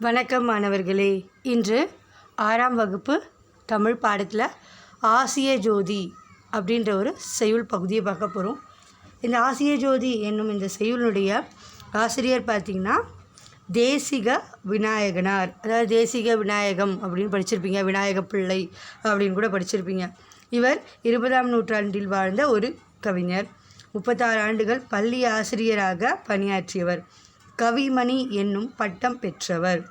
வணக்கம் மாணவர்களே. இன்று ஆறாம் வகுப்பு தமிழ் பாடத்தில் ஆசிய ஜோதி அப்படின்ற ஒரு செய்யுள் பகுதியை பார்க்க போகிறோம் இந்த ஆசிய ஜோதி என்னும் இந்த செய்யுளுடைய ஆசிரியர் பார்த்திங்கன்னா தேசிக விநாயகனார். அதாவது தேசிக விநாயகம் அப்படின்னு படிச்சிருப்பீங்க விநாயக பிள்ளை அப்படின்னு கூட படிச்சிருப்பீங்க. இவர் இருபதாம் நூற்றாண்டில் வாழ்ந்த ஒரு கவிஞர். முப்பத்தாறு ஆண்டுகள் பள்ளி ஆசிரியராக பணியாற்றியவர். கவிமணி என்னும் பட்டம் பெற்றவர்.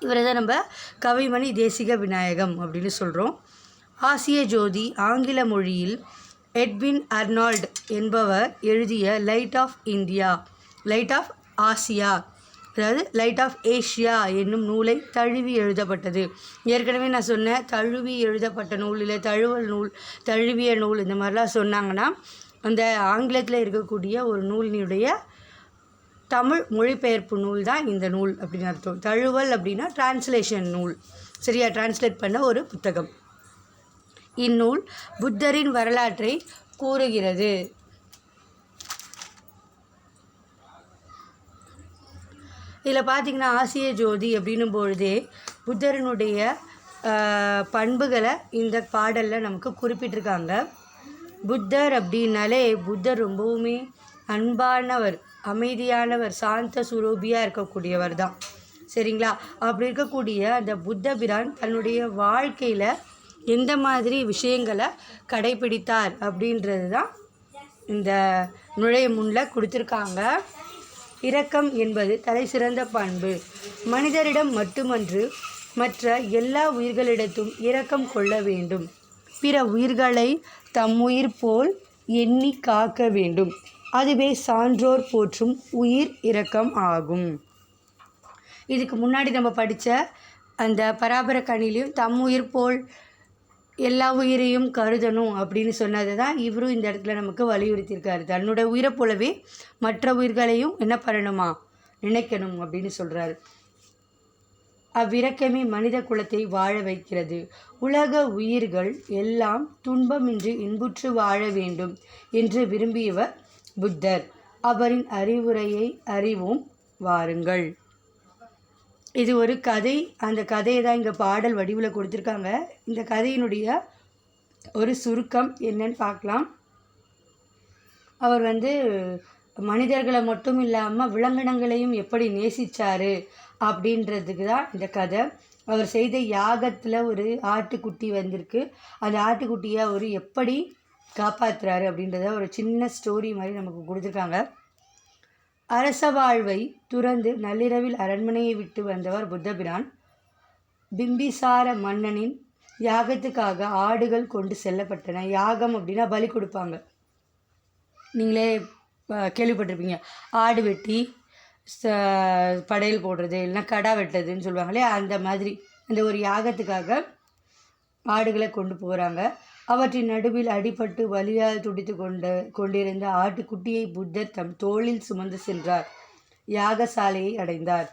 இவரை தான் நம்ம கவிமணி தேசிக விநாயகம் அப்படின்னு சொல்கிறோம் ஆசிய ஜோதி ஆங்கில மொழியில் எட்வின் அர்னால்ட் என்பவர் எழுதிய light of India light of Asia அதாவது லைட் ஆஃப் ஏஷியா என்னும் நூலை தழுவி எழுதப்பட்டது. ஏற்கனவே நான் சொன்னேன் தழுவி எழுதப்பட்ட நூல் இல்லை தழுவல் நூல் தழுவிய நூல் இந்த மாதிரிலாம் சொன்னாங்கன்னா அந்த ஆங்கிலத்தில் இருக்கக்கூடிய ஒரு நூலினுடைய தமிழ் மொழிபெயர்ப்பு நூல் தான் இந்த நூல் அப்படின்னு அர்த்தம். தழுவல் அப்படின்னா டிரான்ஸ்லேஷன் நூல். சரியா? டிரான்ஸ்லேட் பண்ண ஒரு புத்தகம். இந்நூல் புத்தரின் வரலாற்றை கூறுகிறது. இதில் பார்த்தீங்கன்னா ஆசிய ஜோதி அப்படின்னும் பொழுதே புத்தரனுடைய பண்புகளை இந்த பாடலில் நமக்கு குறிப்பிட்டிருக்காங்க. புத்தர் அப்படின்னாலே புத்தர் ரொம்பவுமே அன்பானவர் அமைதியானவர் சாந்த சுரூபியாக இருக்கக்கூடியவர் தான். சரிங்களா? அப்படி இருக்கக்கூடிய அந்த புத்த பிரான் தன்னுடைய வாழ்க்கையில் எந்த மாதிரி விஷயங்களை கடைபிடித்தார் அப்படின்றது தான் இந்த நுழைய முன்னில் கொடுத்துருக்காங்க. இரக்கம் என்பது தலை சிறந்த பண்பு. மனிதரிடம் மட்டுமன்று மற்ற எல்லா உயிர்களிடத்தும் இரக்கம் கொள்ள வேண்டும். பிற உயிர்களை தம் உயிர் போல் எண்ணி காக்க வேண்டும். அதுவே சான்றோர் போற்றும் உயிர் இரக்கம் ஆகும். இதுக்கு முன்னாடி நம்ம படித்த அந்த பராபர கணிலையும் தம் உயிர் போல் எல்லா உயிரையும் கருதணும் அப்படின்னு சொன்னதை தான் இவரும் இந்த இடத்துல நமக்கு வலியுறுத்தியிருக்காரு. தன்னோட உயிரை போலவே மற்ற உயிர்களையும் என்ன பண்ணணுமா? நினைக்கணும் அப்படின்னு சொல்கிறாரு அவ்விரக்கமே மனித குலத்தை வாழ வைக்கிறது. உலக உயிர்கள் எல்லாம் துன்பமின்றி இன்புற்று வாழ வேண்டும் என்று விரும்பியவர் புத்தர். அவரின் அறிவுரையை அறிவோம் வாருங்கள். இது ஒரு கதை. அந்த கதையை தான் இங்கே பாடல் வடிவில் கொடுத்துருக்காங்க. இந்த கதையினுடைய ஒரு சுருக்கம் என்னன்னு பார்க்கலாம். அவர் வந்து மனிதர்களை மட்டும் இல்லாமல் விலங்கினங்களையும் எப்படி நேசித்தார் அப்படின்றதுக்கு தான் இந்த கதை. அவர் செய்த யாகத்தில் ஒரு ஆட்டுக்குட்டி வந்திருக்கு. அந்த ஆட்டுக்குட்டியை அவர் எப்படி காப்பாற்றுறாரு அப்படின்றத ஒரு சின்ன ஸ்டோரி மாதிரி நமக்கு கொடுத்துருக்காங்க. அரச வாழ்வை துறந்து நள்ளிரவில் அரண்மனையை விட்டு வந்தவர் புத்தபிரான். பிம்பிசார மன்னனின் யாகத்துக்காக ஆடுகள் கொண்டு செல்லப்பட்டன. யாகம் அப்படின்னா பலி கொடுப்பாங்க. நீங்களே கேள்விப்பட்டிருப்பீங்க. ஆடு வெட்டி படையல் போடுறது இல்லைன்னா கடா வெட்டுறதுன்னு சொல்லுவாங்களே அந்த மாதிரி அந்த ஒரு யாகத்துக்காக ஆடுகளை கொண்டு போகிறாங்க அவற்றின் நடுவில் அடிபட்டு வலியால் துடித்து கொண்ட கொண்டிருந்த ஆட்டுக்குட்டியை புத்தர் தம் தோளில் சுமந்து சென்றார். யாகசாலையை அடைந்தார்.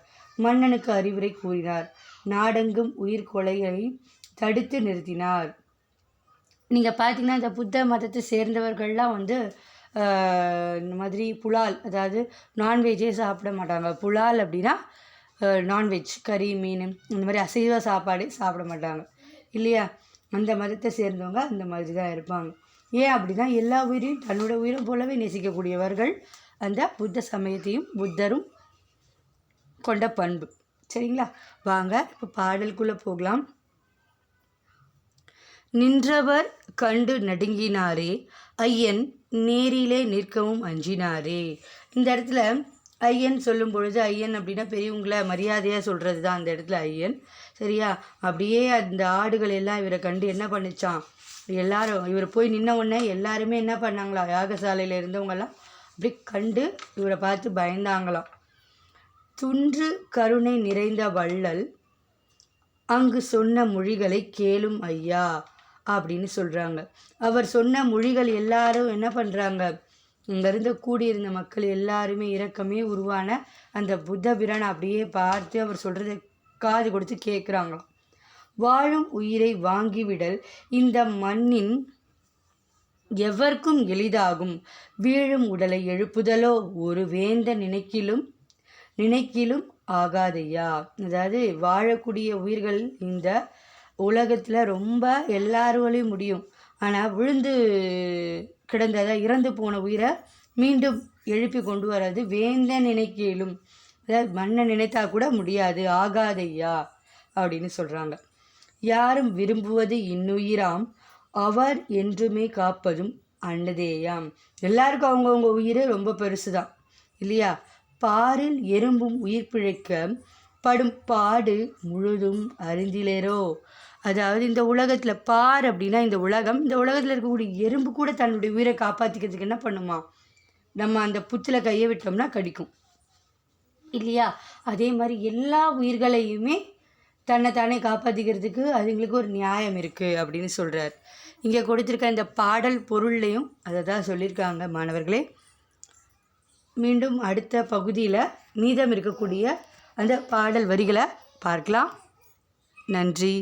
மன்னனுக்கு அறிவுரை கூறினார். நாடெங்கும் உயிர் கொலைகளை தடுத்து நிறுத்தினார். நீங்கள் பார்த்தீங்கன்னா இந்த புத்த மதத்தை சேர்ந்தவர்கள்லாம் வந்து இந்த மாதிரி புலால் அதாவது நான்வெஜ்ஜே சாப்பிட மாட்டாங்க. புலால் அப்படின்னா நான்வெஜ் கறி மீன் இந்த மாதிரி அசைவ சாப்பாடு சாப்பிட மாட்டாங்க. இல்லையா? அந்த மதத்தை சேர்ந்தவங்க அந்த மாதிரி தான் இருப்பாங்க. ஏன் அப்படின்னா எல்லா உயிரையும் தன்னோட உயிரை போலவே நேசிக்கக்கூடியவர்கள் அந்த புத்த சமயத்தையும் புத்தரும் கொண்ட பண்பு. சரிங்களா? வாங்க இப்போ பாடலுக்குள்ளே போகலாம். நின்றவர் கண்டு நடுங்கினாரே ஐயன் நேரிலே நிற்கவும் அஞ்சினாரே. இந்த இடத்துல ஐயன் சொல்லும் பொழுது ஐயன் அப்படின்னா பெரியவங்கள மரியாதையாக சொல்கிறது தான் அந்த இடத்துல ஐயன். சரியா? அப்படியே அந்த ஆடுகள் எல்லாம் இவரை கண்டு என்ன பண்ணிச்சான் எல்லாரும் இவர் போய் நின்ன உடனே எல்லாருமே என்ன பண்ணாங்களா? யாகசாலையில் இருந்தவங்கெல்லாம் அப்படி கண்டு இவரை பார்த்து பயந்தாங்களாம். துன்று கருணை நிறைந்த வள்ளல் அங்கு சொன்ன மொழிகளை கேளும் ஐயா அப்படின்னு சொல்கிறாங்க அவர் சொன்ன மொழிகள் எல்லாரும் என்ன பண்ணுறாங்க இங்கேருந்து கூடியிருந்த மக்கள் எல்லாருமே இரக்கமே உருவான அந்த புத்த பிரான் அப்படியே பார்த்து அவர் சொல்கிறத காது கொடுத்து கேட்குறாங்களாம். வாழும் உயிரை வாங்கிவிடல் இந்த மண்ணின் எவர்க்கும் எளிதாகும். வீழும் உடலை எழுப்புதலோ ஒரு வேந்த நினைக்கிலும் நினைக்கிலும் ஆகாதையா? அதாவது வாழக்கூடிய உயிர்கள் இந்த உலகத்தில் ரொம்ப எல்லாராலையும் முடியும். ஆனால் விழுந்து கிடந்ததை இறந்து போன உயிரை மீண்டும் எழுப்பி கொண்டு வர்றது வேந்த நினைக்கலும். அதாவது மண்ணை நினைத்தா கூட முடியாது ஆகாதையா? அப்படின்னு சொல்கிறாங்க யாரும் விரும்புவது இன்னுயிராம் அவர் என்றுமே காப்பதும் அன்னதேயாம் எல்லாருக்கும் அவங்கவுங்க உயிர் ரொம்ப பெருசு தான் இல்லையா? பாரில் எறும்பும் உயிர் பிழைக்க படும் பாடு முழுதும் அறிந்திலேரோ? அதாவது இந்த உலகத்தில் பார் அப்படின்னா இந்த உலகம். இந்த உலகத்தில் இருக்கக்கூடிய எறும்பு கூட தன்னுடைய உயிரை காப்பாற்றிக்கிறதுக்கு என்ன பண்ணுமா? நம்ம அந்த புத்தில் கையை விட்டோம்னா கடிக்கும். இல்லையா? அதே மாதிரி எல்லா உயிர்களையுமே தன்னை தானே காப்பாற்றிக்கிறதுக்கு அதுங்களுக்கு ஒரு நியாயம் இருக்குது அப்படின்னு சொல்கிறார் இங்கே கொடுத்துருக்க இந்த பாடல் பொருள்லையும் அதை தான் சொல்லியிருக்காங்க மாணவர்களே. மீண்டும் அடுத்த பகுதியில் மீதம் இருக்கக்கூடிய அந்த பாடல் வரிகளை பார்க்கலாம். நன்றி.